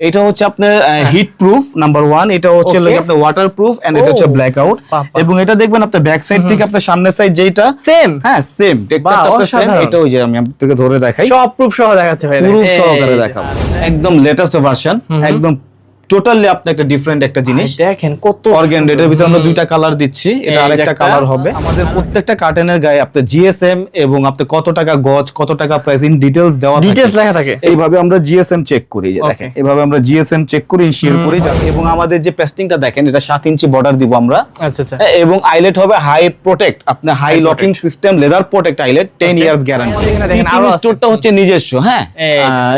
এটা হচ্ছে আপনার হিট প্রুফ নাম্বার ওয়ান এটা হচ্ছে আপনার ওয়াটার প্রুফ এন্ড এটা হচ্ছে Oh. ব্ল্যাক আউট এবং এটা দেখবেন আপনার ব্যাক সাইড থেকে আপনার সামনের সাইড যেটা সেম হ্যাঁ সেম এটা ওই যে আমি আপনাকে ধরে দেখাই। সব প্রুফ সহ দেখাচ্ছে ভাই। পুরো সহকারে দেখাবো। একদম লেটেস্ট ভার্সন। একদম টোটালি আপনি একটা ডিফারেন্ট একটা জিনিস। দেখেন কত অর্গান। এটার ভিতরে আমরা দুইটা কালার দিচ্ছি এটা আরেকটা কালার হবে। আমাদের প্রত্যেকটা কার্টেনের গায়ে আপনার জিএসএম এবং আপনার কত টাকা গজ কত টাকা প্রাইস ইন ডিটেইলস দেওয়া থাকে। ডিটেইলস লেখা থাকে। এইভাবে আমরা জিএসএম চেক করি যে. দেখেন এভাবে আমরা জিএসএম চেক করি করি এবং আমাদের যে পেস্টিংটা দেখেন এটা সাত ইঞ্চি বর্ডার দিব আমরা। আচ্ছা আচ্ছা। হ্যাঁ, এবং আইলেট হবে হাই প্রোটেক্ট আপনার high locking system leather protect eyelet ten Okay. Years guarantee দেখেন স্টিচিং স্টোরটা হচ্ছে নিজস্ব হ্যাঁ।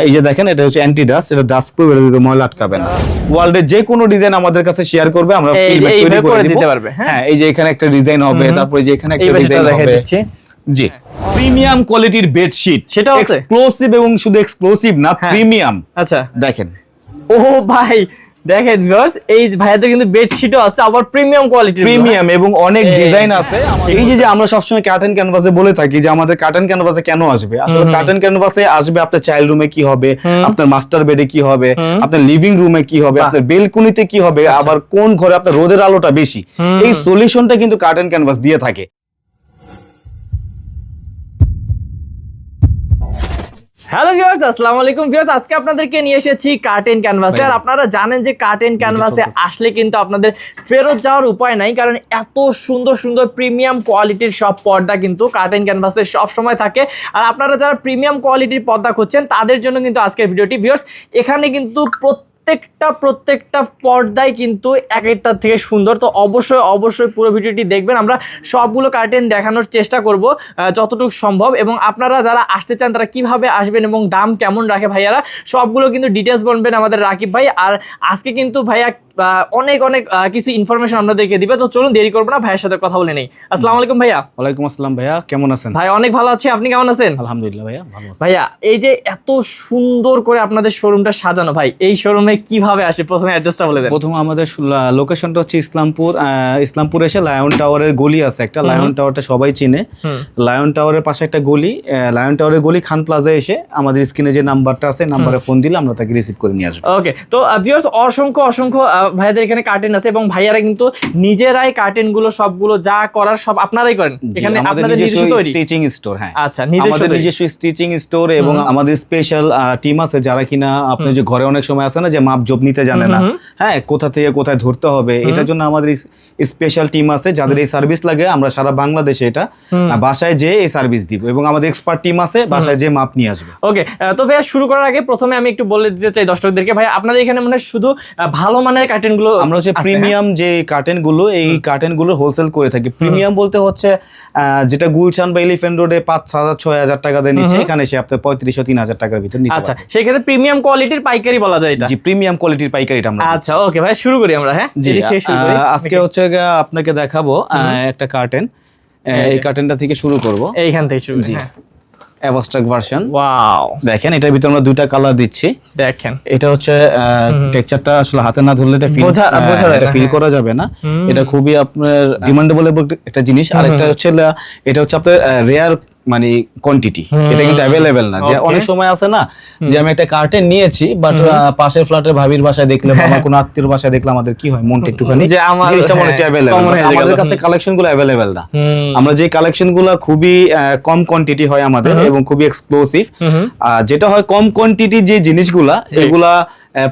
এই। যে দেখেন এটা হচ্ছে অ্যান্টি ডাস্ট এটা ডাস্ট প্রুফ এটা ময়লা আটকাবে না। ওয়ার্ল্ডের যে কোনো ডিজাইন আমাদের কাছে শেয়ার করবে আমরা তৈরি করে দিতে পারবে, হ্যাঁ? হ্যাঁ এই যে এখানে একটা ডিজাইন হবে তারপরে যে এখানে একটা ডিজাইন হবে। দিচ্ছি। জি। প্রিমিয়াম কোয়ালিটির বেডশিট সেটা আছে? এক্সক্লুসিভ এবং শুধু এক্সক্লুসিভ না। প্রিমিয়াম আচ্ছা। দেখেন। ও ভাই দেখেন ভিউয়ার্স এই ভাইয়াদের কিন্তু বেডশিটও আছে আবার প্রিমিয়াম কোয়ালিটির প্রিমিয়াম এবং অনেক ডিজাইন আছে। এই যে যে আমরা সবসময় কার্টন ক্যানভাসে বলে থাকি যে আমাদের কার্টন ক্যানভাসে কেন আসবে? আসলে কার্টন ক্যানভাসে আসবে আপনার চাইল্ড রুমে কি হবে? আপনার মাস্টার বেডে কি হবে? আপনার লিভিং রুমে কি হবে। আপনার বেলকুনিতে কি হবে? আবার কোন ঘরে আপনার রোদের আলোটা বেশি। এই সলিউশনটা কিন্তু কার্টন ক্যানভাস দিয়ে থাকে। হ্যালো ভিউয়ার্স আসসালামু আলাইকুম ভিউয়ার্স আজকে আপনাদেরকে নিয়ে এসেছি কার্টেন ক্যানভাসে আর আপনারা জানেন যে কার্টেন ক্যানভাসে আসলে কিন্তু আপনাদের ফেরত যাওয়ার উপায় নাই কারণ এত সুন্দর সুন্দর প্রিমিয়াম কোয়ালিটির সব পর্দা কিন্তু কার্টেন ক্যানভাসে সব সময় থাকে। আর আপনারা যারা প্রিমিয়াম কোয়ালিটির পর্দা খুঁজছেন তাদের জন্য কিন্তু আজকের ভিডিওটি ভিউয়ার্স এখানে কিন্তু প্রত্যেকটা প্রত্যেকটা পর্দায় কিন্তু এক একটার থেকে সুন্দর। তো অবশ্যই অবশ্যই পুরো ভিডিওটি দেখবেন। আমরা সবগুলো কার্টেন দেখানোর চেষ্টা করব যতটুকু সম্ভব। এবং আপনারা যারা আসতে চান, তারা কীভাবে আসবেন এবং দাম কেমন রাখে ভাইয়ারা, সবগুলো কিন্তু ডিটেলস বলবেন আমাদের রাকিব ভাই। আর আজকে কিন্তু ভাইয়া অনেক অনেক কিছু ইনফরমেশন আপনাদেরকে দিবে। তো চলুন দেরি করব না ভাইয়ের সাথে কথা বলে নেই। আসসালামু আলাইকুম ভাইয়া। ওয়ালাইকুম আসসালাম ভাইয়া। কেমন আছেন? ভাই অনেক ভালো আছি। আপনি কেমন আছেন? আলহামদুলিল্লাহ ভাইয়া ভালো আছি। ভাইয়া এই যে এত সুন্দর করে আপনাদের শোরুমটা সাজানো ভাই এই শোরুমে কীভাবে আসে? প্রথমে অ্যাড্রেসটা বলে দেন। প্রথম আমাদের লোকেশনটা হচ্ছে ইসলামপুর ইসলামপুর এসে লায়ন টাওয়ারের গলি আছে একটা। লায়ন টাওয়ারটা সবাই চিনে। লায়ন টাওয়ারের পাশে একটা গলি লায়ন টাওয়ারের গলি খান প্লাজা এসে আমাদের স্ক্রিনে যে নাম্বারটা আছে নাম্বারে ফোন দিলে আমরা তাকে রিসিভ করে নিয়ে আসব। ওকে তো ভিউয়ার্স অসংখ্য অসংখ্য ভাইয়াদের এখানে কার্টেন আছে এবং ভাইয়ারা কিন্তু নিজেরাই কার্টেনগুলো সবগুলো যা করার সব আপনারাই করেন। এখানে আপনাদের নিজস্ব স্টিচিং স্টোর হ্যাঁ। আচ্ছা আমাদের নিজস্ব স্টিচিং স্টোর এবং আমাদের স্পেশাল টিম আছে যারা কিনা আপনি যে ঘরে অনেক সময় আছে না যে মাপ জব নিতে জানে না। হ্যাঁ কোথা থেকে কোথায় ধরতে হবে এটার জন্য আমাদের স্পেশাল টিম আছে যাদের এই সার্ভিস লাগে আমরা সারা বাংলাদেশে এটা বাসায় যেয়ে এই সার্ভিস দিব এবং আমাদের এক্সপার্ট টিম আছে বাসায় যে মাপ নিয়ে আসবে। ওকে তো ভাইয়া শুরু করার আগে প্রথমে আমি একটু বলে দিতে চাই দর্শকদেরকে ভাই আপনাদের এখানে মানে শুধু ভালো মানের কার্টেনগুলো আমরা হচ্ছে? প্রিমিয়াম যে কার্টেনগুলো এই কার্টেনগুলো হোলসেল করে থাকি। প্রিমিয়াম বলতে হচ্ছে যেটা গুলশান বা এলিফেন্ট রোডে পাঁচ হাজার ছয় হাজার টাকা দিয়ে নিচ্ছে এখানে সে আপনার পঁয়ত্রিশশো তিন হাজার টাকার ভিতর আচ্ছা পারবে। সেই ক্ষেত্রে প্রিমিয়াম কোয়ালিটির পাইকারি বলা যায় এটা? জি প্রিমিয়াম কোয়ালিটির পাইকারিটা আমরা আচ্ছা ওকে ভাই শুরু করি আমরা হ্যাঁ? জি আজকে হচ্ছে আপনাকে দেখাবো একটা কার্টেন এই কার্টেনটা থেকে শুরু করব। এইখান থেকে শুরু জি। হ্যাঁ। অ্যাবস্ট্রাক্ট ভার্সন ওয়াও দেখেন এটার ভিতর আমরা দুইটা কালার দিচ্ছি। দেখেন। এটা হচ্ছে টেক্সচারটা আসলে হাতে না ধরলে এটা ফিল না, ফিল হ্যাঁ। করা যাবে না। এটা খুবই আপনার ডিমান্ডেবল একটা জিনিস। আর একটা হচ্ছে এটা হচ্ছে আপনার রেয়ার মানে কোয়ান্টিটি এটা কিন্তু অ্যাভেলেবেল না। যে অনেক সময় আছে না যে আমি একটা কার্টেন নিয়েছি বাট পাশের ফ্ল্যাটের ভাবির বাসায় দেখলে বা আমার কোনো আত্মীয়র বাসায় দেখলে আমাদের কি হয় মনটা একটুখানি যে আমার- জিনিসটা মনে হ্যাঁ, একটু অ্যাভেলেবেল আমাদের কাছে কালেকশনগুলো অ্যাভেলেবেল না। আমরা যে কালেকশনগুলো খুবই কম কোয়ান্টিটি হয় আমাদের এবং খুবই এক্সক্লুসিভ যেটা হয় কম কোয়ান্টিটি যে জিনিসগুলা এগুলা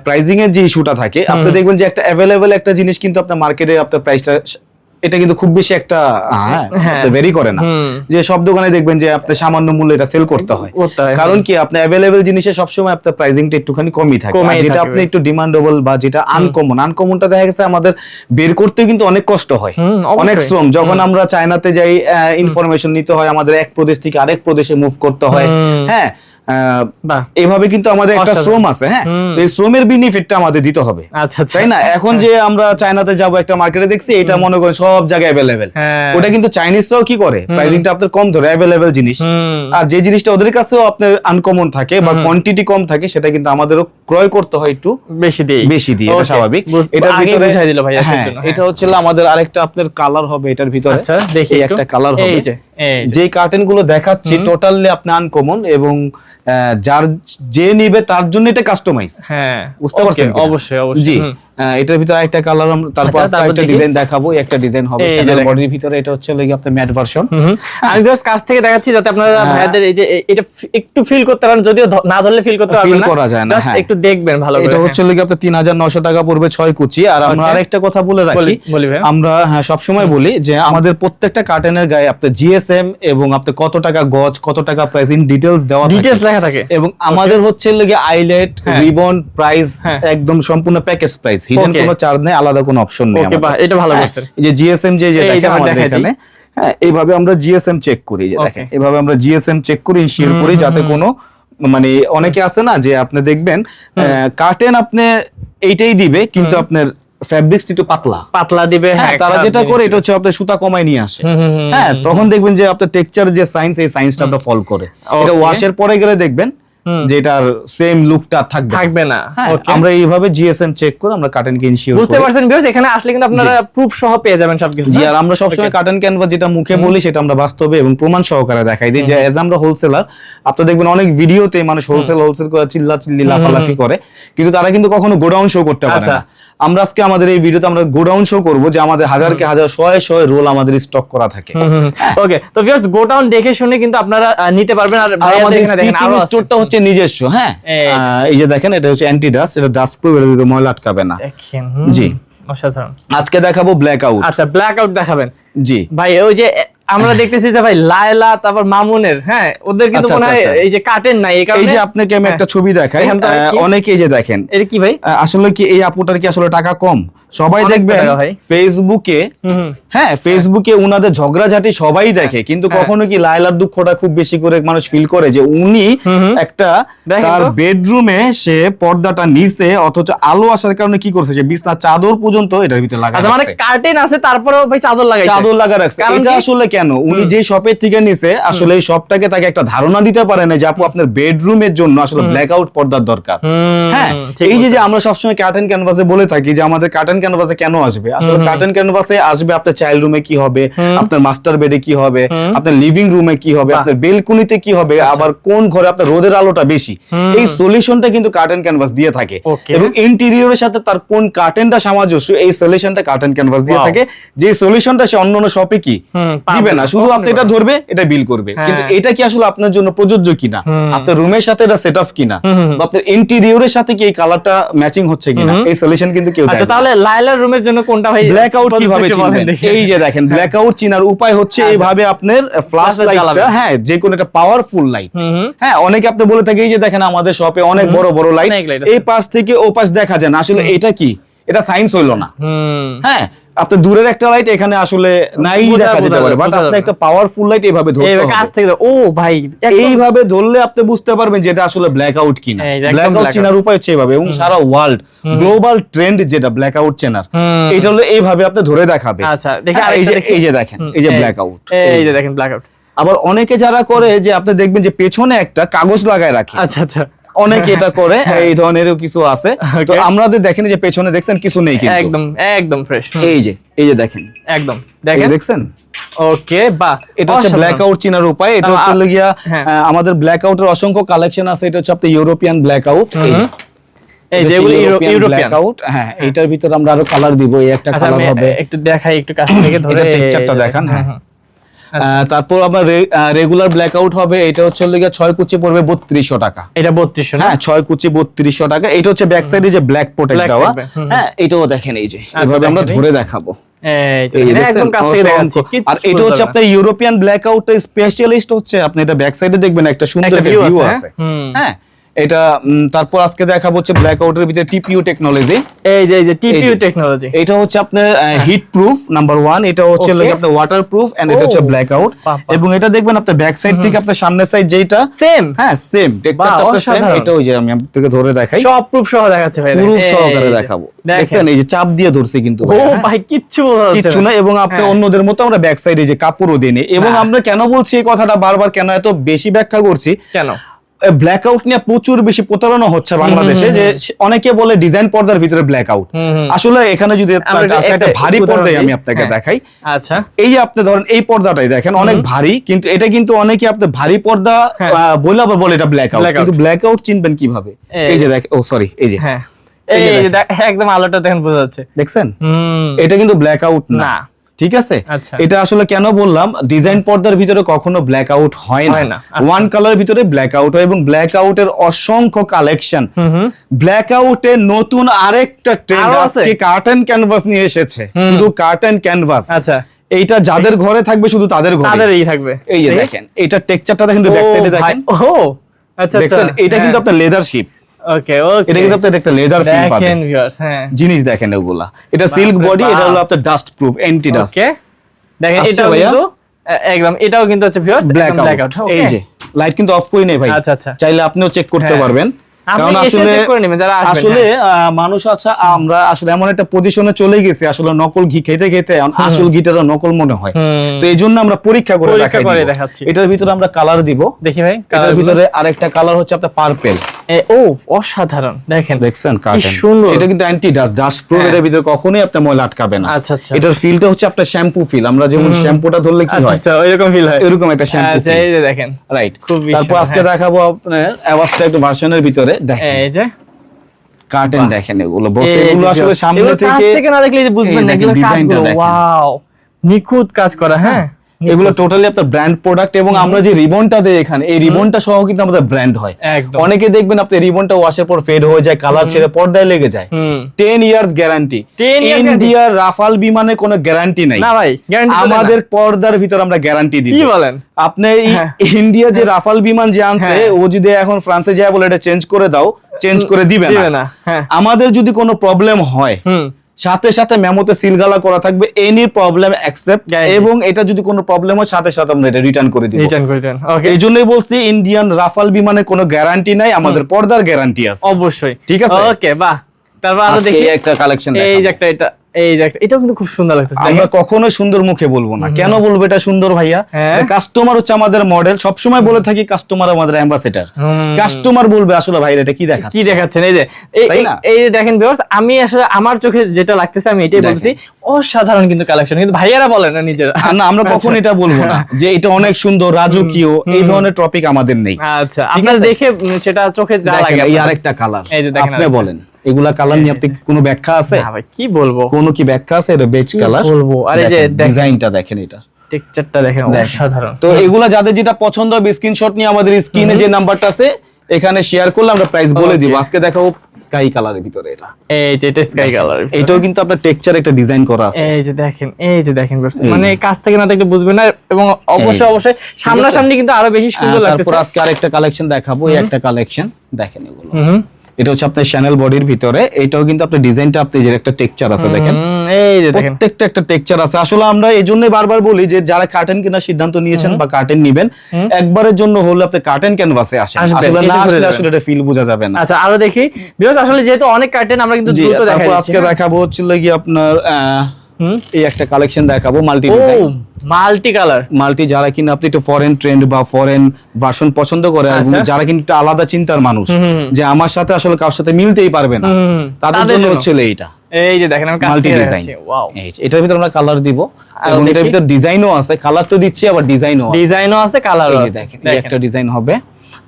প্রাইজিং এর যে ইস্যুটা থাকে আপনি দেখবেন যে একটা অ্যাভেলেবেল একটা জিনিস কিন্তু আপনার মার্কেটে আপনার প্রাইসটা এটা কিন্তু খুব বেশি একটা হ্যাঁ। ভেরি করে না। যে সব দোকানে দেখবেন যে আপনি সামান্য মূল্যে এটা সেল করতে হয়। হয়, কারণ কি আপনি অ্যাভেলেবেল জিনিসে সবসময় আপনার প্রাইসিংটা একটুখানি কমই থাকে। যেটা আপনি একটু ডিমান্ডেবল বা যেটা আনকমন আনকমনটা দেখা গেছে আমাদের বের করতে কিন্তু অনেক কষ্ট হয়। অনেক শ্রম। যখন আমরা চায়নাতে যাই ইনফরমেশন নিতে হয় আমাদের এক প্রদেশ থেকে আরেক প্রদেশে মুভ করতে হয়। হ্যাঁ এভাবে কিন্তু আমাদের একটা শ্রম আছে হ্যাঁ? তো এই শ্রমের বেনিফিটটা আমাদের দিতে হবে। আচ্ছা আচ্ছা। তাই না? এখন যে আমরা চায়নাতে যাব একটা মার্কেটে দেখছি এটা মনে করেন সব জায়গায় অ্যাভেলেবেল হ্যাঁ। ওটা কিন্তু চাইনিজরাও কি করে? প্রাইসিংটা আপনার কম ধরে অ্যাভেলেবেল জিনিস। আর যে জিনিসটা ওদের কাছেও আপনার আনকমন থাকে বা কোয়ান্টিটি কম থাকে সেটা কিন্তু আমাদেরও ক্রয় করতে হয় একটু বেশি দিয়ে। বেশি দিয়ে এটা স্বাভাবিক। এটার আগেই ভিতরে বুঝাই দিল হ্যাঁ হ্যাঁ। এটা হচ্ছে আমাদের আরেকটা আপনার কালার হবে এটার ভিতরে। আচ্ছা দেখি একটা। কালার হবে এই যে। যে। কার্টেনগুলো দেখাচ্ছি টোটালি আপনি আনকমন এবং যার যে নিবে তার জন্য এটা কাস্টমাইজ হ্যাঁ বুঝতে পারছেন অবশ্যই অবশ্যই। জি এটার ভিতরে একটা কালার তারপর আচ্ছা, একটা ডিজাইন দেখাবো একটা ডিজাইন হবে বডির ভিতরে এটা হচ্ছে লাগি আপনার ম্যাট ভার্সন। আমি জাস্ট কাছ থেকে দেখাচ্ছি যাতে আপনারা হ্যাঁ। ভাইয়াদের এই যে এটা একটু ফিল করতে পারেন যদিও না ধরলে ফিল করতে পারবেন না। করা যায় না, Just হ্যাঁ। একটু দেখবেন ভালো করে এটা হচ্ছে লাগি আপনার হাজার নশো টাকা পড়বে ছয় কুচি। আর আমরা আরেকটা কথা বলে রাখি আমরা হ্যাঁ সবসময় বলি যে আমাদের প্রত্যেকটা কার্টেনের গায়ে আপনার জিএসএম এবং আপনি কত টাকা গজ কত টাকা প্রাইস ইন ডিটেলস দেওয়া লেখা থাকে। এবং আমাদের হচ্ছে লেগে আইলেট। Ribbon price. একদম সম্পূর্ণ প্যাকেজ প্রাইস হিডেন কোনো চার্জ নেই আলাদা কোনো অপশন নেই ওকে বাহ এটা ভালো হ্যাঁ, এই যে জিএসএম যে যে দেখেন আমাদের এখানে। হ্যাঁ এইভাবে আমরা জিএসএম চেক করি যে দেখেন. এভাবে আমরা জিএসএম চেক করি ইনশিওর করি যাতে কোনো মানে অনেকে আছে না যে আপনি দেখবেন কার্টেন আপনি এইটাই দিবে কিন্তু আপনার একটু পাতলা। পাতলা দিবে হ্যাঁ তারা যেটা করে এটা হচ্ছে আপনার সুতা কমায় নিয়ে আসে। হ্যাঁ তখন দেখবেন যে আপনার টেক্সচার যে সাইন্স এই সাইন্সটা আপনার ফল করে। এটা ওয়াশের পরে গেলে দেখবেন হুম। যে এটার সেম লুকটা থাকবে থাকবে না। হ্যাঁ, আমরা এইভাবে জিএসএম চেক করে আমরা ইনশিওর বুঝতে পারছেন ভিউয়ার্স এখানে আসলে কিন্তু আপনারা প্রুফ সহ পেয়ে যাবেন সবকিছু জি আর আমরা সবসময় যেটা মুখে বলি সেটা আমরা বাস্তবে এবং প্রমাণ সহকারে দেখাই দিই। যে এজ আমরা হোলসেলার আপনি দেখবেন অনেক ভিডিওতে মানুষ হোলসেল হোলসেল করে চিল্লা চিল্লি লাফালাফি করে। কিন্তু তারা কিন্তু কখনো গোডাউন শো করতে পারে আচ্ছা। না। আমরা আজকে আমাদের এই ভিডিওতে আমরা গোডাউন শো করব যে আমাদের হাজারকে হাজার শয়ে শয়ে রোল আমাদের স্টক করা থাকে। ওকে তো ভিউয়ার্স গোডাউন দেখে শুনে কিন্তু আপনারা নিতে পারবেন। আর আর আমাদের স্টিচিং স্টোরটা হচ্ছে নিজস্ব হ্যাঁ? এই। যে দেখেন এটা হচ্ছে অ্যান্টি ডাস্ট এটা ডাস্ট প্রুফ এটা দিতে ময়লা আটকাবে না। দেখেন জি। অসাধারণ। আজকে দেখাবো ব্ল্যাক আউট আচ্ছা ব্ল্যাক আউট দেখাবেন। জি। ভাই ওই যে আমরা দেখতেছি যে ভাই লায়লা তারপর মামুনের হ্যাঁ ওদের কিন্তু আচ্ছা, মনে হয় আচ্ছা, আচ্ছা। এই যে কাটেন নাই এই কারণে এই যে আপনাকে আমি একটা ছবি দেখাই এখান থেকে আহ, কি? অনেকে এই যে দেখেন। এটা কি ভাই? আসলে কি এই আপুটার কি আসলে টাকা কম? সবাই দেখবেন ফেসবুকে। হ্যাঁ ফেসবুকে উনাদের ঝগড়াঝাটি সবাই দেখে। কিন্তু হ্যাঁ। কখনো কি লায়লার দুঃখটা খুব বেশি করে মানুষ ফিল করে যে উনি। একটা তার বেডরুমে সে পর্দাটা নিচে অথচ আলো আসার কারণে কি করছে যে বিছনা চাদর পর্যন্ত এটার ভিতরে লাগা আচ্ছা মানে কার্টেন আছে তারপরেও ভাই চাদর লাগাইছে। চাদর লাগা রাখছে। এটা আসলে কেন? উনি যে শপের থেকে নিছে আসলে এই শপটাকে তাকে একটা ধারণা দিতে পারে না যে আপু আপনার বেডরুমের জন্য আসলে ব্ল্যাক আউট পর্দার দরকার। হ্যাঁ এই যে যে আমরা সবসময় কার্টেন ক্যানভাসে বলে থাকি যে আমাদের কার্টেন ক্যানভাসে কেন আসবে? আসলে কার্টেন ক্যানভাসে আসবে? আপনার চাইল্ড রুমে কি হবে? আপনার মাস্টার বেডে কি হবে? আপনার লিভিং রুমে কি হবে? আপনার বেলকনিতে কি হবে? আবার কোন ঘরে আপনার রোদের আলোটা বেশি? এই সলিউশনটা কিন্তু কার্টেন ক্যানভাস দিয়ে থাকে. এবং ইন্টেরিয়রের সাথে তার কোন কার্টেনটা সামঞ্জস্য এই সলিউশনটা কার্টেন ক্যানভাস দিয়ে থাকে। যে সলিউশনটা সে অন্য অন্য শপে কি? দিবে না। শুধু আপনি এটা ধরবে এটা বিল করবে। হ্যাঁ। কিন্তু এটা কি আসলে আপনার জন্য প্রযোজ্য কিনা। আপনার রুমের সাথে এটা সেট আপ কিনা। বা আপনার ইন্টেরিয়রের সাথে কি এই কালারটা ম্যাচিং হচ্ছে কিনা? এই সলিউশন কিন্তু কেউ দেয় আচ্ছা তাহলে লায়লার রুমের জন্য কোনটা ভাই ব্ল্যাক আউট কীভাবে চিনবেন? এই যে দেখেন ব্ল্যাক আউট চিনার উপায় হচ্ছে আচ্ছা। এইভাবে আপনার ফ্ল্যাশ লাইটটা হ্যাঁ যে কোনো একটা পাওয়ারফুল লাইট। হ্যাঁ অনেকে আপনি বলে থাকে এই যে দেখেন আমাদের শপে অনেক বড় বড় লাইট এই পাশ থেকে ও পাশ দেখা যায় না। আসলে এটা কি? এটা সাইন্স হইল না। হ্যাঁ দূরের একটা লাইট এখানে আসলে নাই দেখা যেতে পারে বাট আপনি একটা পাওয়ারফুল লাইট এইভাবে ধরতে হবে। কাছ থেকে ও ভাই এইভাবে ধরলে আপনি বুঝতে পারবেন যেটা আসলে ব্ল্যাক আউট কিনা ব্ল্যাক আউট চেনার উপায় হচ্ছে এইভাবে এবং সারা ওয়ার্ল্ড গ্লোবাল ট্রেন্ড যেটা ব্ল্যাক আউট চেনার এটা হলো এইভাবে আপনি ধরে দেখাবে। আচ্ছা দেখি এই যে এই যে দেখেন এই যে ব্ল্যাক আউট এই যে দেখেন ব্ল্যাক আউট আবার অনেকে যারা করে যে আপনি দেখবেন যে পেছনে একটা কাগজ লাগায় রাখে। আচ্ছা আচ্ছা। অনেকে এটা করে এই ধরনেরও কিছু আছে। তো আমাদের দেখেন যে পেছনে দেখছেন কিছু নেই কিন্তু। একদম একদম ফ্রেশ এই যে এই যে দেখেন। একদম দেখেন। দেখছেন? ওকে বাহ এটা হচ্ছে। ব্ল্যাক আউট চিনার উপায় এটা হচ্ছে গিয়া হ্যাঁ। আমাদের ব্ল্যাক আউটের অসংখ্য কালেকশন আছে এটা হচ্ছে আপনার ইউরোপিয়ান ব্ল্যাক আউট এই যেগুলো ইউরোপিয়ান ব্ল্যাক আউট হ্যাঁ এটার ভিতরে আমরা আরও কালার দিব এই একটা আচ্ছা কালার হবে। একটু দেখাই একটু কাছ থেকে ধরে টেক্সচারটা দেখান, হ্যাঁ। আহ, তারপর আবার রেগুলার ব্ল্যাক আউট হবে এটা হচ্ছে ছয় কুচি পড়বে বত্রিশশো টাকা। এটা বত্রিশশো হ্যাঁ ছয় কুচি বত্রিশশো টাকা। এটা হচ্ছে ব্যাক সাইডে যে ব্ল্যাক প্রোটেক্ট দেওয়া। হ্যাঁ এটাও দেখেন এই যে। আচ্ছা, এভাবে আমরা ধরে দেখাবো। আর এটা হচ্ছে আপনার ইউরোপিয়ান স্পেশালিস্ট হচ্ছে। আপনি এটা ব্যাক সাইডে দেখবেন একটা সুন্দর ভিউ আছে হ্যাঁ এটা তারপর আজকে দেখাবো হচ্ছে ব্ল্যাক আউটের ভিতরে টিপিইউ টেকনোলজি এই যে এই যে টিপিইউ টেকনোলজি এটা হচ্ছে আপনার হিট প্রুফ নাম্বার ওয়ান এটা হচ্ছে. লাগে আপনার ওয়াটার প্রুফ এন্ড এটা হচ্ছে. ব্ল্যাক আউট এবং এটা দেখবেন আপনার ব্যাক সাইড থেকে আপনার সামনের সাইড যেটা সেম হ্যাঁ সেম টেক্সচারটা আপনার সেম এটা ওই যে আমি আপনাকে ধরে দেখাই। সব প্রুফ সহ দেখাচ্ছে ভাই পুরো এই সহকারে দেখাবো। দেখেন। দেখছেন এই যে চাপ দিয়ে ধরছে কিন্তু ও ভাই, হ্যাঁ? কিচ্ছু বোঝা কিচ্ছু না। এবং আপনি হ্যাঁ। অন্যদের মতো আমরা ব্যাক সাইডে যে কাপড়ও দিই নি। এবং আমরা কেন বলছি এই কথাটা বারবার কেন এত বেশি ব্যাখ্যা করছি? কেন? ব্ল্যাক আউট নিয়ে প্রচুর বেশি প্রতারণা হচ্ছে বাংলাদেশে যে অনেকে বলে ডিজাইন পর্দার ভিতরে ব্ল্যাক আউট। আসলে এখানে যদি একটা ভারী পর্দায় আমি আপনাকে হ্যাঁ। দেখাই। আচ্ছা। এই যে আপনি ধরেন এই পর্দাটাই দেখেন অনেক ভারী কিন্তু এটা কিন্তু অনেকে আপনি ভারী পর্দা হ্যাঁ। বলে আবার বলে এটা ব্ল্যাক আউট কিন্তু ব্ল্যাক আউট চিনবেন কীভাবে? এই- যে দেখ ও সরি এই যে। হ্যাঁ। এই এই যে যে একদম আলোটা দেখেন বোঝা যাচ্ছে। দেখছেন? এটা কিন্তু ব্ল্যাক আউট না। ঠিক আছে? আচ্ছা। এটা আসলে কেন বললাম? ডিজাইন পর্দার ভিতরে কখনো ব্ল্যাক আউট হয় হয় না, আচ্ছা। ওয়ান কালার ভিতরে ব্ল্যাক আউট হয় এবং ব্ল্যাক আউটের অসংখ্য কালেকশন ব্ল্যাক আউটে নতুন আরেকটা ট্রেন্ড? আজকে কার্টেন ক্যানভাস নিয়ে এসেছে। শুধু কার্টেন ক্যানভাস আচ্ছা। এইটা যাদের ঘরে থাকবে শুধু তাদের ঘরে। তাদের এই থাকবে। এই যে দেখেন এটা টেক্সচারটা দেখেন ব্যাক সাইডে দেখেন। ও আচ্ছা আচ্ছা। দেখছেন? এটা কিন্তু আপনার লেদার শিপ ওকে ওকে এটা কিন্তু আপনার একটা লেদার ফিল পাবেন। দেখেন ভিউয়ার্স হ্যাঁ। জিনিস দেখেন ওগুলা এটা সিল্ক বডি এটা হলো আপনার dust proof anti dust okay দেখেন? কিন্তু একদম এটাও কিন্তু হচ্ছে ভিউয়ার্স ব্ল্যাক আউট এই যে লাইট কিন্তু অফ করে নেই ভাই। আচ্ছা, আচ্ছা। চাইলে আপনিও চেক করতে হ্যাঁ। পারবেন। কারণ আসলে আহ, মানুষ আছে আমরা আসলে এমন একটা পজিশনে চলে গেছি আসলে নকল ঘি খেতে খেতে আসল ঘিটারও নকল মনে হয়। তো এই জন্য আমরা পরীক্ষা করে দেখাচ্ছি। এটার ভিতরে আমরা কালার দিব। দেখি ভাই এটার ভিতরে আরেকটা কালার হচ্ছে আপনার পার্পেল ও অসাধারণ। দেখেন দেখছেন? কার্টেন সুন্দর। এটা কিন্তু অ্যান্টি ডাস্ট ডাস্ট প্রুফ। এর ভিতরে কখনোই আপনার ময়লা আটকাবে না। আচ্ছা, আচ্ছা। এটার ফিলটা হচ্ছে আপনার শ্যাম্পু ফিল আমরা যেমন শ্যাম্পুটা ধরলে কি আচ্ছা হয়? আচ্ছা ওইরকম ফিল হয়। এরকম একটা শ্যাম্পু আচ্ছা এই যে দেখেন রাইট তারপর আজকে হ্যাঁ। দেখাবো আপনার অ্যাভাস্টা একটু ভার্সনের ভিতরে। দেখেন। এই যে। কার্টেন দেখেন এগুলো। বসে এগুলো আসলে সামনে থেকে থেকে না দেখলে বুঝবেন না এগুলো কাজগুলো। ওয়াও নিখুঁত কাজ করা হ্যাঁ। এগুলো টোটালি আপনার ব্র্যান্ড প্রোডাক্ট এবং আমরা যে রিবনটা দেই এখানে এই রিবনটা সহ কিন্তু আমাদের ব্র্যান্ড হয়। অনেকে দেখবেন আপনি রিবনটা ওয়াশের পর ফেড হয়ে যায় কালার ছেড়ে পর্দায় লেগে যায়। হুম। Ten years guarantee 10? ইন্ডিয়ার রাফাল বিমানে কোনো গ্যারান্টি নাই। না ভাই আমাদের পর্দার ভিতর আমরা গ্যারান্টি দিই। কি বলেন? আপনি হ্যাঁ। ইন্ডিয়া যে রাফাল বিমান যে আনছে হ্যাঁ। ও যদি এখন ফ্রান্সে যায় বলে এটা চেঞ্জ করে দাও চেঞ্জ করে দিবে না। হ্যাঁ। আমাদের যদি কোনো প্রবলেম হয় সাথে সাথে মেমোতে সিলগালা করা থাকবে এনি প্রবলেম অ্যাকসেপ্ট এবং এটা যদি কোনো প্রবলেম হয় সাথে সাথে আমরা এটা রিটার্ন করে দিই রিটার্ন করে দেন ওকে এই জন্যই বলছি ইন্ডিয়ান রাফাল বিমানে কোনো গ্যারান্টি নাই আমাদের পর্দার গ্যারান্টি আছে। অবশ্যই। ঠিক আছে? ওকে বাহ। তারপর আরও দেখি। এই একটা কালেকশন এই যে একটা এটা। এই এটাও কিন্তু খুব সুন্দর লাগতেছে। আমরা কখনোই সুন্দর মুখে বলব না। কেন বলব এটা সুন্দর ভাইয়া? হ্যাঁ। কাস্টমার হচ্ছে আমাদের মডেল সবসময় বলে থাকি কাস্টমার আমাদের অ্যাম্বাসেডার কাস্টমার বলবে আসলে ভাই এটা কি দেখা কি দেখাচ্ছেন? এই যে এই তাই এই- না? এই যে দেখেন ভিউয়ার্স আমি আসলে আমার চোখে যেটা লাগতেছে আমি এটাই। বলছি অসাধারণ কিন্তু কালেকশন কিন্তু ভাইয়ারা বলেন না নিজেরা। না আমরা কখন এটা বলব না যে এটা অনেক সুন্দর রাজকীয় এই ধরনের টপিক আমাদের নেই। আচ্ছা আপনার দেখে সেটা চোখে যা দেখেন, লাগে এই আরেকটা কালার আপনি বলেন। এগুলা কালার নিয়ে আপনি কোনো ব্যাখ্যা আছে? ভাই কি বলব? কোনো কি ব্যাখ্যা আছে? এটা বেজ কালার বলব? আর যে ডিজাইনটা দেখেন এটা। টেক্সচারটা দেখেন। অসাধারণ। তো এগুলা যাদের যেটা পছন্দ হবে স্ক্রিনশট নিয়ে আমাদের স্ক্রিনে যে নাম্বারটা আছে এখানে শেয়ার করলে আমরা প্রাইস বলে দিব। আজকে দেখাবো স্কাই কালারের ভিতরে এটা। এই যে এটা স্কাই কালার এটাও কিন্তু আপনার টেক্সচার একটা ডিজাইন করা আছে। এই যে দেখেন এই যে দেখেন মানে কাছ থেকে না দেখলে বুঝবেন না এবং অবশ্যই। অবশ্যই সামনাসামনি কিন্তু আরও বেশি সুন্দর আহ, তারপর আজকে আরেকটা কালেকশন দেখাবো। এই একটা কালেকশন দেখেন এগুলো। হুম। এটা হচ্ছে আপনার চ্যানেল বডির ভিতরে এটাও কিন্তু আপনার ডিজাইনটা আপনি যে একটা টেকচার আছে দেখেন। এই যে দেখেন। প্রত্যেকটা একটা টেকচার আছে। আসলে আমরা এই জন্য বারবার বলি যে যারা কার্টেন কেনার সিদ্ধান্ত নিয়েছেন বা কার্টেন নিবেন একবারের জন্য হলে আপনি কার্টেন ক্যানভাসে আসেন। আসলে না আসলে আসলে এটা ফিল বোঝা যাবে না। আচ্ছা আরও দেখি। বিকজ আসলে যেহেতু অনেক কার্টেন আমরা কিন্তু দ্রুত দেখাই আজকে দেখাবো হচ্ছিল কি আপনার এই একটা কালেকশন দেখাবো multi design multi colour multi যারা কিনা আপনি একটু ফরেন ট্রেন্ড বা ফরেন ভার্সন পছন্দ করে আচ্ছা। যারা কিন্তু একটু আলাদা চিন্তার মানুষ। যে আমার সাথে আসলে কারোর সাথে মিলতেই পারবে না তাদের জন্য। হচ্ছে এইটা। এই যে দেখেন আমি মাল্টি ডিজাইন এটার ভিতরে আমরা কালার দিব এবং এটার। ভিতরে ডিজাইনও আছে কালার তো দিচ্ছি আবার ডিজাইনও আছে। ডিজাইনও আছে কালারও আছে। দেখেন একটা ডিজাইন হবে।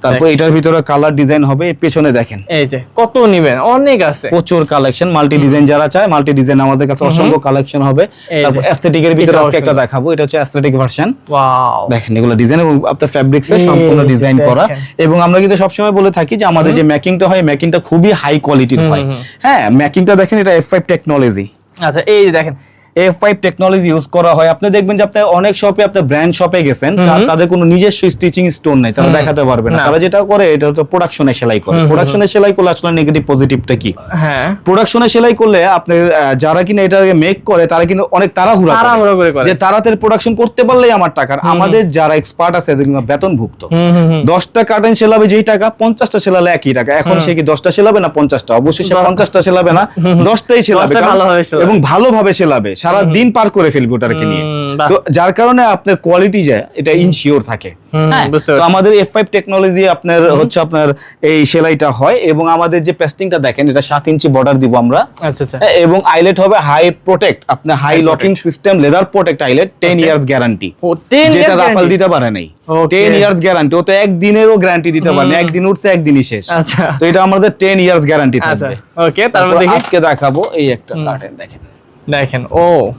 তারপর এটার ভিতরে কালার ডিজাইন হবে পেছনে দেখেন। এই যে কত নিবেন? অনেক আছে। প্রচুর কালেকশন মাল্টি ডিজাইন যারা চায় মাল্টি ডিজাইন আমাদের কাছে অসংখ্য কালেকশন হবে। তারপর অ্যাস্থেটিকের ভিতরে আজকে একটা দেখাবো এটা হচ্ছে অ্যাস্থেটিক ভার্সন ওয়াও দেখেন এগুলো ডিজাইন এবং আপনার ফ্যাব্রিক্স এর সম্পূর্ণ ডিজাইন করা। এবং আমরা কিন্তু সবসময় বলে থাকি যে আমাদের যে মেকিংটা হয় মেকিংটা খুবই হাই কোয়ালিটির হয়। হ্যাঁ মেকিংটা দেখেন এটা এফ ফাইভ টেকনোলজি আচ্ছা এই যে দেখেন এফ ফাইভ টেকনোলজি ইউজ করা হয়। আপনি দেখবেন যে আপনি অনেক শপে আপনি ব্র্যান্ড শপে গেছেন তাদের কোনো নিজস্ব স্টিচিং স্টোন নাই তারা দেখাতে পারবে না। তারা যেটা করে এটা তো প্রোডাকশনে সেলাই করে। প্রোডাকশনে সেলাই করলে আসলে নেগেটিভ পজিটিভটা কি? হ্যাঁ। প্রোডাকশনে সেলাই করলে যারা কিনা এটা মেক করে তারা কিন্তু অনেক তাড়াহুড়া। তাড়াহুড়ো করে। যে তাড়াতাড়ি প্রোডাকশন করতে পারলেই আমার টাকা। আমাদের যারা এক্সপার্ট আছে এদের কিন্তু বেতনভুক্ত। দশটা কার্টেন সেলাবে যেই টাকা পঞ্চাশটা সেলালে একই টাকা। এখন সে কি দশটা সেলাবে না পঞ্চাশটা? অবশ্যই সে পঞ্চাশটা সেলাবে না। দশটাই সেলাবে। এবং ভালোভাবে সেলাবে। সারা দিন পার করে ফেলবে ওটাকে নিয়ে। তো যার কারণে আপনার কোয়ালিটি যায় এটা ইনশিওর থাকে। হ্যাঁ। তো আমাদের এফ ফাইভ টেকনোলজি আপনার হচ্ছে আপনার এই সেলাইটা হয় এবং আমাদের যে পেস্টিংটা দেখেন এটা সাত ইঞ্চি বর্ডার দিব আমরা। আচ্ছা আচ্ছা। হ্যাঁ, এবং আইলেট হবে হাই প্রোটেক্ট আপনার high locking system leather protect eyelet ten. Years guarantee যেটা রাফাল দিতে পারে নাই. টেন ইয়ার্স গ্যারান্টি ও তো একদিনেরও গ্যারান্টি দিতে পারে না। একদিন উঠছে একদিনই শেষ। আচ্ছা। তো এটা আমাদের টেন ইয়ার্স গ্যারান্টি থাকবে। ওকে তারপর দেখি। আজকে দেখাবো এই একটা। কার্টেন দেখেন। দেখেন ও।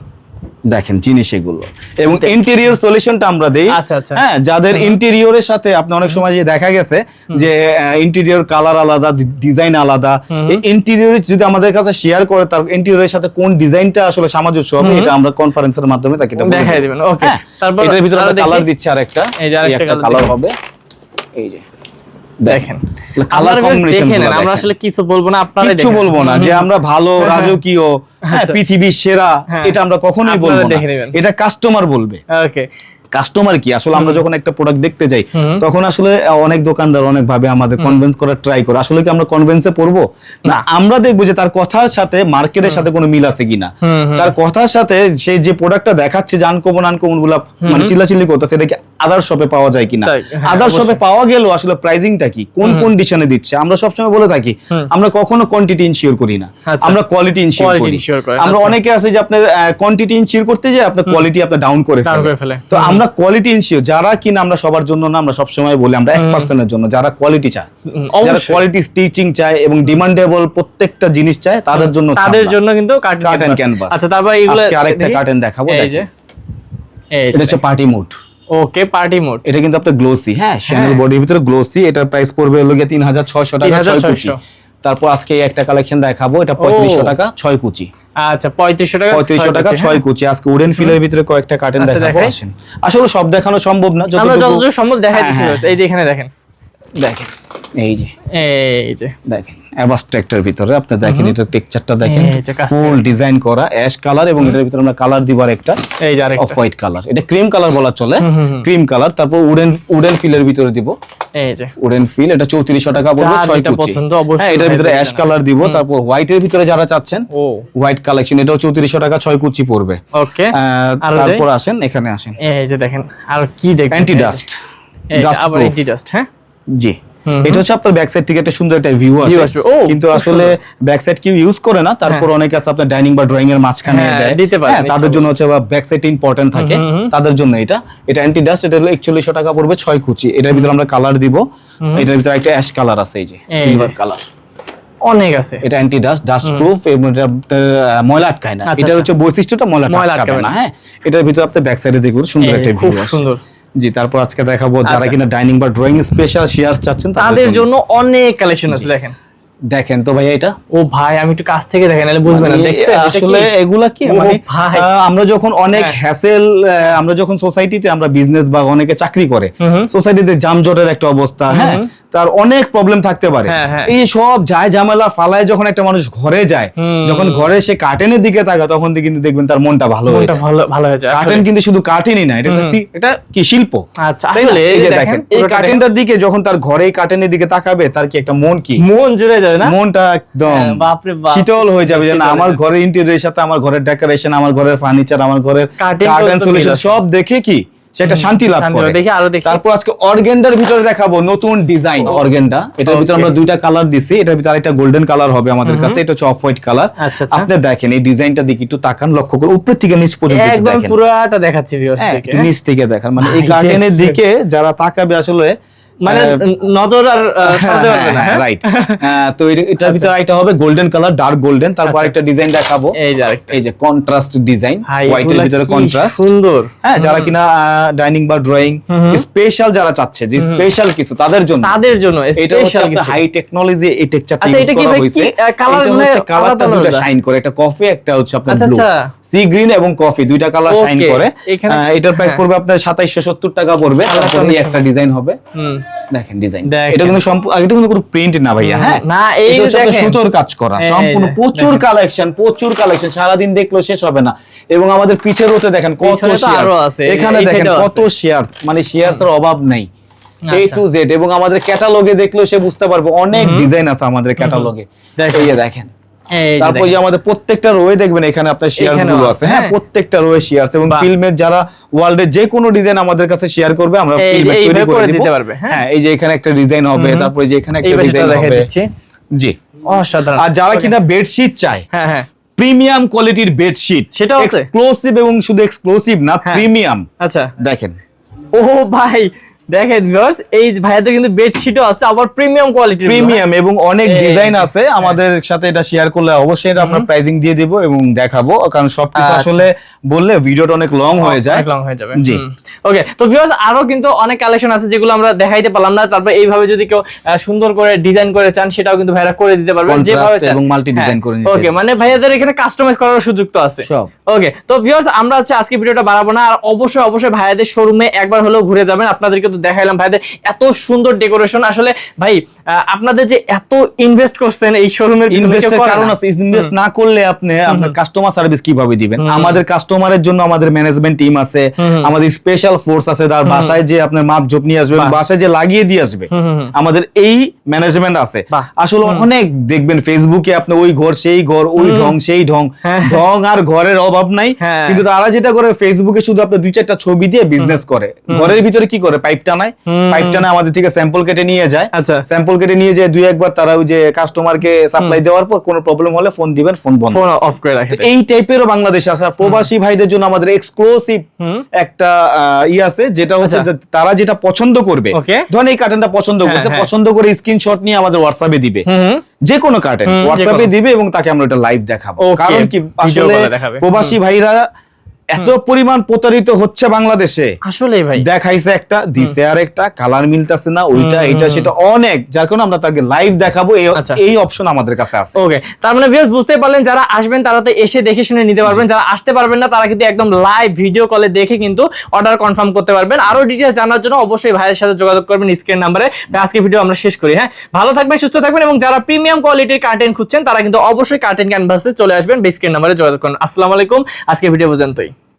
দেখেন জিনিস এগুলো। এবং ইন্টেরিয়র সলিউশনটা আমরা দেই। আচ্ছা, আচ্ছা। হ্যাঁ যাদের ইন্টেরিয়রের সাথে আপনি অনেক সময় যে দেখা গেছে যে ইন্টেরিয়র কালার আলাদা ডিজাইন আলাদা। এই ইন্টেরিয়র যদি আমাদের কাছে শেয়ার করে তার ইন্টেরিয়রের সাথে কোন ডিজাইনটা আসলে সামঞ্জস্য হবে এটা আমরা কনফারেন্সের মাধ্যমে তাকে এটা দেখাই দিবেন ওকে হ্যাঁ, তারপর এটার ভিতরে কালার দিচ্ছে আরেকটা। এই যে আরেকটা একটা কালার হবে। এই যে। দেখেন। কালার কম্বিনেশন আমরা আসলে কিছু বলব না আপনারা কিছু বলব না যে আমরা ভালো রাজকীয় হ্যাঁ আচ্ছা। পৃথিবীর সেরা হ্যাঁ। এটা আমরা কখনোই বলব না। এটা কাস্টমার বলবে। ওকে কাস্টমার কি? আসলে আমরা যখন একটা প্রোডাক্ট দেখতে যাই তখন আসলে অনেক দোকানদার অনেক ভাবে আমাদের কনভিন্স করার ট্রাই করে। আসলে কি আমরা কনভিন্সে পড়ব? না আমরা দেখব যে তার কথার সাথে মার্কেটের সাথে কোনো মিল আছে কিনা। তার কথার সাথে সে যে প্রোডাক্টটা দেখাচ্ছে যে আনকমন আনকমনগুলা মানে চিল্লাচিল্লি করতেছে এটা কি আদার শপে পাওয়া যায় কিনা? হ্যাঁ, আদার শপে পাওয়া গেলেও আসলে প্রাইসিংটা কি? কোন কন্ডিশনে দিচ্ছে? আমরা সবসময় বলে থাকি আমরা কখনো কোয়ান্টিটি ইনশিওর করি না। আচ্ছা। আমরা কোয়ালিটি ইনশিওর করি। আমরা আচ্ছা। অনেকে আছে যে আপনার কোয়ান্টিটি ইনশিওর করতে যায় আপনার কোয়ালিটি আপনার ডাউন করে ফেলে। তো হুম। আমরা কোয়ালিটি ইনশিওর যারা কিনা আমরা সবার জন্য না আমরা সবসময় বলি আমরা এক পার্সেন্টের জন্য যারা কোয়ালিটি চায়। যারা কোয়ালিটি স্টিচিং চায় এবং ডিমান্ডেবল প্রত্যেকটা জিনিস চায় তাদের জন্য তাদের জন্য কিন্তু কার্টেন canvas। আচ্ছা তারপর এইগুলো আজকে আরেকটা। কার্টেন দেখাবো এই যে এই এটা হচ্ছে party mood okay party mode এটা কিন্তু আপনার গ্লোসি হ্যাঁ শ্যানেল বডির ভিতরে গ্লোসি এটার প্রাইস পড়বে হলো গিয়ে তিন হাজার ছয়শো টাকা ছয় 3600 কুচি তারপর আজকে একটা কালেকশন দেখাবো এটা পঁয়ত্রিশশো টাকা ছয় কুচি। আচ্ছা পঁয়ত্রিশশো টাকা পঁয়ত্রিশশো টাকা ছয় হ্যাঁ। কুচি। আজকে উডেন ফিলের ভিতরে কয়েকটা কার্টেন আচ্ছা, দেখাবো আসেন। আসলে সব দেখানো সম্ভব না যতটুকু- সম্ভব দেখা হ্যাঁ, হ্যাঁ, এই যে এখানে দেখেন। দেখেন এই যে। এই যে দেখেন অ্যাবাস্ট্রাক্টের ভিতরে আপনি দেখেন এটা টেক্সচারটা দেখেন ফুল ডিজাইন করা। অ্যাশ কালার এবং এটার ভিতরে আমরা কালার দিবার একটা এই যে অফ হোয়াইট কালার এটা ক্রিম কালার বলা চলে। ক্রিম কালার তারপর উডেন উডেন ফিলের ভিতরে দিব। এই যে উডেন ফিল এটা চৌত্রিশশো টাকা পড়বে যার ছয় কুচি। পছন্দ অবশ্যই হ্যাঁ এটার ভিতরে অ্যাশ কালার দিব তারপর হোয়াইটের ভিতরে যারা চাচ্ছেন ও। হোয়াইট কালেকশন এটাও চৌত্রিশশো টাকা ছয় কুচি পড়বে। ওকে। তারপর আসেন এখানে আসেন। এই যে দেখেন আর কি দেখেন অ্যান্টি ডাস্ট ডাস্ট আবার অ্যান্টি ডাস্ট হ্যাঁ? জি। এটা হচ্ছে আপনার ব্যাক সাইড থেকে একটা সুন্দর একটা ভিউ আসবে। ও, কিন্তু আসলে ব্যাক সাইড কেউ ইউজ করে না তারপর অনেকে আছে আপনার ডাইনিং বা ড্রয়িং এর মাঝখানে হ্যাঁ, দেয়। হ্যাঁ, তাদের জন্য হচ্ছে ব্যাক সাইড ইম্পর্টেন্ট থাকে। তাদের জন্য এটা। এটা অ্যান্টি ডাস্ট এটা হলো একচল্লিশশো টাকা পড়বে ছয় কুচি। এটার ভিতরে আমরা কালার দিব। এটার ভিতরে একটা অ্যাশ কালার আছে এই যে সিলভার কালার অনেক আছে। এটা অ্যান্টি ডাস্ট ডাস্ট প্রুফ এবং এটা ময়লা আটকায় না। আচ্ছা, এটা আচ্ছা। হচ্ছে বৈশিষ্ট্যটা ময়লা আটকাবে আটকাবে না। হ্যাঁ। এটার ভিতরে আপনি ব্যাক সাইডে দেখুন সুন্দর একটা খুব ভিউ সুন্দর। জি তারপর আজকে দেখাবো যারা আচ্ছা। কিনা ডাইনিং বা ড্রয়িং স্পেশাল শেয়ার চাচ্ছেন তাদের জন্য। অনেক কালেকশন আছে দেখেন। দেখেন তো ভাইয়া এটা? ও ভাই আমি একটু কাছ থেকে দেখেন বুঝবেন না। মানে দেখছেন? আসলে এগুলা কি? মানে ভাই। আমরা যখন অনেক হ্যাঁ। হ্যাসেল আমরা যখন সোসাইটিতে আমরা বিজনেস বা অনেকে চাকরি করে। সোসাইটিতে জামজটের একটা অবস্থা হ্যাঁ? তার অনেক প্রবলেম থাকতে পারে। হ্যাঁ, হ্যাঁ। এই সব যায় ঝামেলা ফালায় যখন একটা মানুষ ঘরে যায় যখন ঘরে সে কার্টেনের দিকে তাকায় তখন কিন্তু দেখবেন তার মনটা ভালো ভালো হয়ে যায় কার্টেন কিন্তু শুধু কার্টেনই না এটা এটা কি শিল্প? আচ্ছা দেখেন এই কার্টেনটার দিকে যখন তার ঘরে কার্টেনের দিকে তাকাবে তার কি একটা মন কি? মন জুড়ে যাবে না? মনটা একদম হ্যাঁ, বাপরে বাপ। শীতল হয়ে যাবে যে না আমার ঘরের ইন্টেরিয়রের সাথে আমার ঘরের ডেকোরেশন আমার ঘরের ফার্নিচার আমার ঘরের কার্টেন সলিউশন সব দেখে কি? সেটা শান্তি লাভ করে। দেখি, আরও দেখি। তারপর আজকে অর্গেন্ডার ভিতরে দেখাবো নতুন ডিজাইন। অর্গেন্ডা এটার ভিতরে আমরা দুইটা কালার দিছি এটার ভিতরে একটা গোল্ডেন কালার হবে আমাদের কাছে এটা হচ্ছে অফ হোয়াইট কালার। আপনি দেখেন এই ডিজাইনটা দেখি একটু তাকান লক্ষ্য করুন উপর থেকে নিচ পর্যন্ত দেখেন একদম পুরোটা দেখাচ্ছি ভিউয়ার্স হ্যাঁ, থেকে। একটু নিচ থেকে দেখান। মানে এই গার্ডেনের দিকে যারা তাকাবে আসলে মানে নজর আর পারবে না হ্যাঁ? রাইট তো এটার ভিতরে একটা হবে গোল্ডেন কালার ডার্ক গোল্ডেন তারপর আচ্ছা। একটা ডিজাইন দেখাবো। এই যে এই যে কন্ট্রাস্ট ডিজাইন হোয়াইটের ভিতরে কন্ট্রাস্ট সুন্দর। হ্যাঁ যারা কিনা ডাইনিং বা ড্রয়িং। স্পেশাল যারা চাচ্ছে যে স্পেশাল কিছু তাদের জন্য। তাদের জন্য এটা হচ্ছে হাই টেকনোলজি এই আচ্ছা, ইউজ করা হয়েছে আহ, colour এটা হচ্ছে কালারটা দুটো শাইন করে একটা কফি একটা হচ্ছে আপনার আচ্ছা, ব্লু আচ্ছা। সি গ্রিন এবং কফি দুইটা কালার শাইন করে। এটার প্রাইস হ্যাঁ। পড়বে আপনার 2770 টাকা পড়বে তারপর একটা ডিজাইন হবে। হুম। দেখেন ডিজাইন এটা কিন্তু এটা কিন্তু কোনো প্রিন্ট না ভাইয়া হ্যাঁ? না, এই এটা যে হচ্ছে আপনার দেখেন। সুতোর কাজ করা। সম্পূর্ণ প্রচুর কালেকশন প্রচুর কালেকশন সারাদিন দেখলেও শেষ হবে না। এবং আমাদের পিছের ওতে দেখেন কত শেয়ার এখানে দেখেন কত শেয়ার মানে অভাব নেই। এ। টু জেড এবং আমাদের ক্যাটালগে দেখলেও সে বুঝতে পারবে। অনেক ডিজাইন আছে আমাদের ক্যাটালগে দেখেন। তারপর যে আমাদের প্রত্যেকটা রোয়ে দেখবেন এখানে আপনার শেয়ারগুলো আছে, হ্যাঁ হ্যাঁ। প্রত্যেকটা রোয়ে শেয়ার এবং ফিল্মের যারা ওয়ার্ল্ডের যে কোনো ডিজাইন আমাদের কাছে শেয়ার করবে আমরা ফিল্মে তৈরি করে দিতে পারবে, হ্যাঁ। হ্যাঁ এই যে এখানে একটা ডিজাইন হবে তারপরে যে এখানে একটা ডিজাইন হবে। জি। অসাধারণ। আর যারা কিনা বেডশিট চায় হ্যাঁ হ্যাঁ। প্রিমিয়াম কোয়ালিটির বেডশিট সেটা? এক্সক্লুসিভ এবং শুধু এক্সক্লুসিভ না। প্রিমিয়াম আচ্ছা। দেখেন। ও ভাই দেখেন ভিউয়ার্স এই ভাইয়াদের কিন্তু বেডশিটও আছে আবার প্রিমিয়াম কোয়ালিটির প্রিমিয়াম এবং অনেক ডিজাইন আছে। আমাদের সাথে এটা শেয়ার করলে অবশ্যই এটা আমরা প্রাইজিং দিয়ে দিব এবং দেখাবো কারণ সবকিছু আচ্ছা। আসলে বললে ভিডিওটা অনেক লং হয়ে যায়। লং হয়ে যাবে। জি। ওকে তো ভিউয়ার্স আরও কিন্তু অনেক কালেকশন আছে যেগুলো আমরা দেখাইতে পারলাম না। তারপর এইভাবে যদি কেউ সুন্দর করে ডিজাইন করে চান সেটাও কিন্তু ভাইরা করে দিতে পারবেন। যেভাবে চান। এবং multi design করে নিতে। ওকে মানে ভাইয়াদের এখানে কাস্টমাইজ করার সুযোগ তো আছে। ওকে তো ভিউয়ার্স আমরা আজকে ভিডিওটা বাড়াবো না। আর অবশ্যই অবশ্যই ভাইয়াদের শোরুমে একবার হলেও ঘুরে যাবেন। আপনাদেরকে তো দেখাইলাম ভাইয়াদের এত সুন্দর ডেকোরেশন আসলে ভাই আপনাদের যে এত ইনভেস্ট করছেন এই শোরুমের ইনভেস্টের কারণ আছে ইনভেস্ট না করলে আপনি আপনার কাস্টমার সার্ভিস কীভাবে দিবেন? আমাদের কাস্টমারের জন্য আমাদের ম্যানেজমেন্ট টিম আছে আমাদের স্পেশাল ফোর্স আছে তার বাসায় যে আপনার মাপ ঝোপ নিয়ে আসবে বাসায় যে লাগিয়ে দিয়ে আসবে। আমাদের এই ম্যানেজমেন্ট আছে। আসলে অনেক দেখবেন ফেসবুকে আপনি ওই ঘর সেই ঘর ওই ঢং সেই ঢং। হ্যাঁ। ঢং আর ঘরের অভাব নাই। হ্যাঁ। কিন্তু তারা যেটা করে ফেসবুকে শুধু আপনি দুই চারটা ছবি দিয়ে বিজনেস করে। ঘরের ভিতরে কি করে? পাইপ টানায়। পাইপ টানায় আমাদের থেকে স্যাম্পল কেটে নিয়ে যায়। আচ্ছা। স্যাম্পল কেটে নিয়ে যায় দুই একবার তারা ওই যে কাস্টমারকে সাপ্লাই দেওয়ার পর কোনো প্রবলেম হলে ফোন দিবেন ফোন বন্ধ। অফ করে রাখে। এই টাইপেরও বাংলাদেশে আছে। প্রবাসী ভাইদের জন্য আমাদের এক্সক্লুসিভ একটা ই আছে যেটা হচ্ছে আচ্ছা। যে তারা যেটা পছন্দ করবে. ধরেন এই কার্টেনটা পছন্দ হ্যাঁ, করছে হ্যাঁ। পছন্দ করে স্ক্রিনশট নিয়ে আমাদের হোয়াটসঅ্যাপে দিবে। যে কোনো কার্টেন হোয়াটসঅ্যাপে দিবে এবং তাকে আমরা এটা লাইভ দেখাবো। কারণ কি আসলে। প্রবাসী ভাইরা এত পরিমাণ প্রতারিত হচ্ছে বাংলাদেশে। আসলে ভাই। দেখাইছে একটা দিছে আর একটা কালার মিলতেছে না ওইটা এটা সেটা অনেক যার কারণে আমরা তাকে লাইভ দেখাবো এই- আচ্ছা। অপশন আমাদের কাছে আছে। ওকে তার মানে ভিউয়ার্স বুঝতে পারলেন যারা আসবেন তারা তো এসে দেখে শুনে নিতে পারবেন যারা আসতে পারবেন না তারা কিন্তু একদম লাইভ ভিডিও কলে দেখে কিন্তু অর্ডার কনফার্ম করতে পারবেন। আরও ডিটেইলস জানার জন্য অবশ্যই ভাইয়ের সাথে যোগাযোগ করবেন স্ক্রিন নাম্বারে আজকে ভিডিও আমরা শেষ করি হ্যাঁ? ভালো থাকবেন সুস্থ থাকবেন এবং যারা প্রিমিয়াম কোয়ালিটির কার্টেন খুঁজছেন তারা কিন্তু অবশ্যই কার্টেন ক্যানভাসে চলে আসবেন স্ক্রিন নাম্বারে যোগাযোগ করুন। আসসালামু আলাইকুম আজকে ভিডিও পর্যন্তই।